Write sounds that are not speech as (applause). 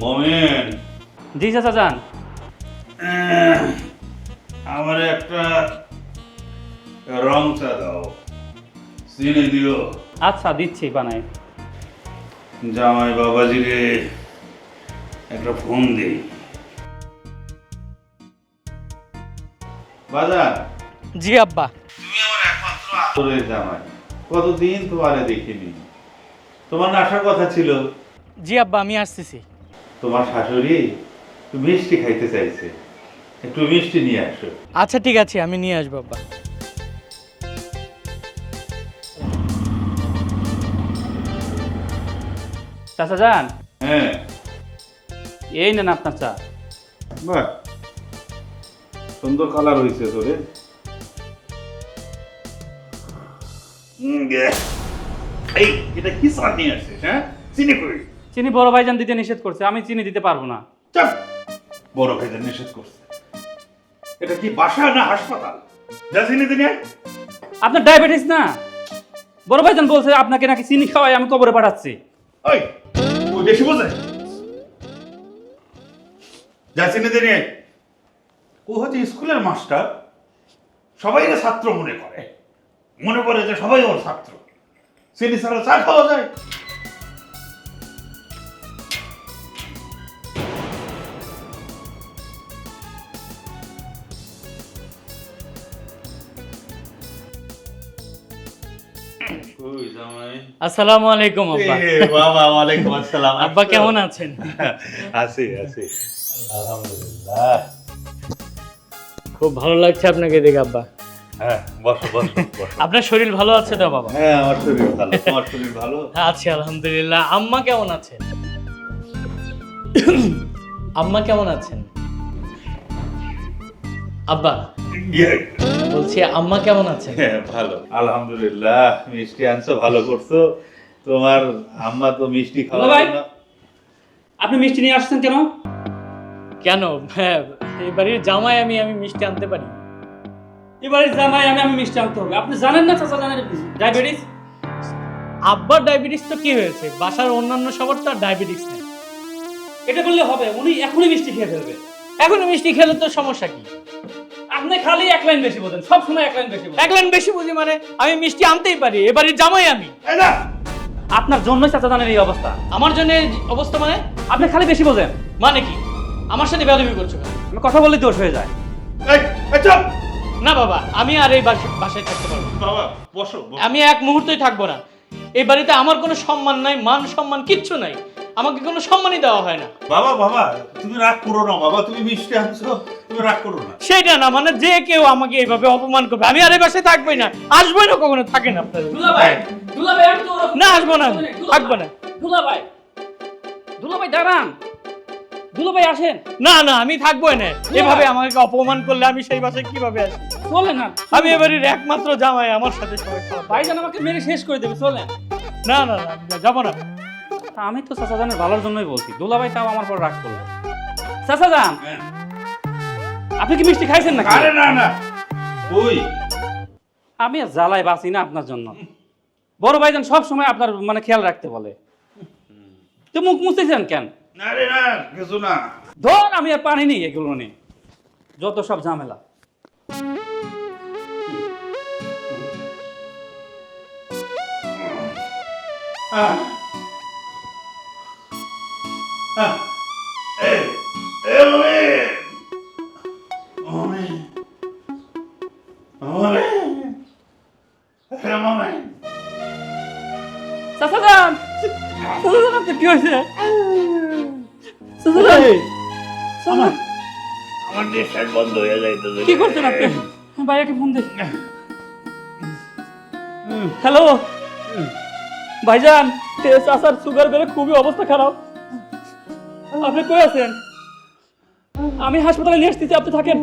মোমেন। জি চাচা যান। (clears throat) আমার একটা রং চা দাও। চিনি দিও। আচ্ছা দিচ্ছি বানাই। জামাই বাবাজি রে একটা ফোন দিই। বাজার? জি আব্বা। তুমি আমার একমাত্র আদরের জামাই কতদিন তোমারে দেখিনি? তোমার আসার কথা ছিল। জি আব্বা আমি আসতেছি। তোমার শাশুড়ি মিষ্টি খাইতে চাইছে। একটু মিষ্টি নিয়ে আসো। আচ্ছা ঠিক আছে আমি নিয়ে আসব আব্বা। চাচা যান? হ্যাঁ। এই নেন আপনার চা। বাহ। সুন্দর কালার হয়েছে তোরে। এই এটা কি সার নিয়ে আসছিস হ্যাঁ? চিনি কই? চিনি বড় ভাইজান দিতে নিষেধ করছে আমি চিনি দিতে পারব না। চাপ! বড় ভাইজান নিষেধ করছে। এটা কি বাসা না হাসপাতাল? যা চিনি দিনে আপনার ডায়াবেটিস না? বড় ভাইজান বলছে আপনাকে নাকি চিনি খাওয়াই আমি কবরে পাঠাচ্ছি। ওই ওই বেশি বোঝে? যা চিনি দিনে ও হচ্ছে স্কুলের মাস্টার সবাই ছাত্র মনে করে। মনে করে যে সবাই ওর ছাত্র। চিনি ছাড়া চা খাওয়া যায়। আসসালামু আলাইকুম আব্বা। বাবা ওয়ালাইকুম আসসালাম। আব্বা কেমন আছেন? আছি আছি। আলহামদুলিল্লাহ। খুব ভালো লাগছে আপনাকে দেখে আব্বা। হ্যাঁ বসো বসো বসো। আপনার শরীর ভালো আছে তো বাবা? হ্যাঁ আমার শরীর ভালো। তোমার শরীর ভালো? আছি আলহামদুলিল্লাহ। আম্মা কেমন আছেন? আম্মা কেমন আছেন? আব্বা। ইয়ে, বলছি আম্মা কেমন আছেন? হ্যাঁ ভালো। আলহামদুলিল্লাহ মিষ্টি আনছো ভালো করছ। তোমার আম্মা তো মিষ্টি খাওয়া ভাই? আপনি মিষ্টি নিয়ে আসছেন কেন? কেন? হ্যাঁ এবারের জামাই আমি আমি মিষ্টি আনতে পারি। এবারে জামাই আমি আমি মিষ্টি আনতে হবে। আপনি জানেন না চাচা জানেন ডায়াবেটিস আব্বার ডায়াবেটিস তো কি হয়েছে? বাসার অন্যান্য সবার তো আর ডায়াবেটিস নেই। এটা বললে হবে উনি এখনই মিষ্টি খেয়ে ফেলবে। এখন মিষ্টি খেলে তো সমস্যা কি? আপনি খালি এক লাইন বেশি বলেন সব সময় এক লাইন বেশি বলেন এক লাইন বেশি বুঝি মানে আমি মিষ্টি আনতেই পারি এবারে জামাই আমি। এই না আপনার জন্যই চাচা জানের এই অবস্থা। আমার জন্য এই অবস্থা মানে আপনি খালি বেশি বোঝেন। মানে কি? আমার সাথে বেয়াদবি করছ কেন? আমি কথা বললে দোষ হয়ে যায়। এই এই চুপ! না বাবা আমি আর এই বাসা- বাসায় থাকতে পারব না। বাবা বসো বসো। আমি এক মুহূর্তই থাকব না। এই বাড়িতে আমার কোনো সম্মান নাই মান সম্মান কিচ্ছু নাই। আমাকে কোনো সম্মানই দেওয়া হয় না। বাবা বাবা তুমি রাগ করো না বাবা তুমি মিষ্টি আনছো তুমি রাগ করো না। সেটা না মানে যে কেউ আমাকে এইভাবে অপমান করবে আমি আর এই বাসায় থাকবোই না। আসবোই না কখনো থাকেন আপনাদের দুলা ভাই দুলা ভাই আমি তো ওরকম- না আসব না থাকব না। দুলা ভাই দুলা ভাই দাঁড়ান। দুলা ভাই আসেন। না না আমি থাকবোই না। এভাবে আমাকে অপমান করলে আমি সেই বাসায় কীভাবে আসি চলে না আমি এবারের একমাত্র জামাই আমার সাথে সবাই। ভাইজান আমাকে মেরে শেষ করে দেবে চলে। না না না যাব না। আমি তো চাচা জানের ভালোর জন্যই বলছি। দুলা ভাই তাও আমার পর রাগ করল। চাচা যান আপনি কি মিষ্টি খাইছেন না আরে না না। ওই আমি আর জ্বালায় বাঁচি না আপনার জন্য। বড় ভাইজান সব সময় আপনার মানে খেয়াল রাখতে বলে। তো মুখ মুছতেছেন কেন? না রে না কিছু না। ধর আমি আর পানি নেই এগুলো নিয়ে। যত সব ঝামেলা। আহ। কি হয়েছে চাচা যান আমার আমার নিঃশ্বাস বন্ধ হয়ে যাইতেছে কি করছেন আপনি? ভাইয়াকে ফোন দে হ্যালো ভাইজান সুগার বেড়ে খুবই অবস্থা খারাপ আপনি কই আছেন? আমি হাসপাতালে নিয়ে আসতেছি আপনি থাকেন।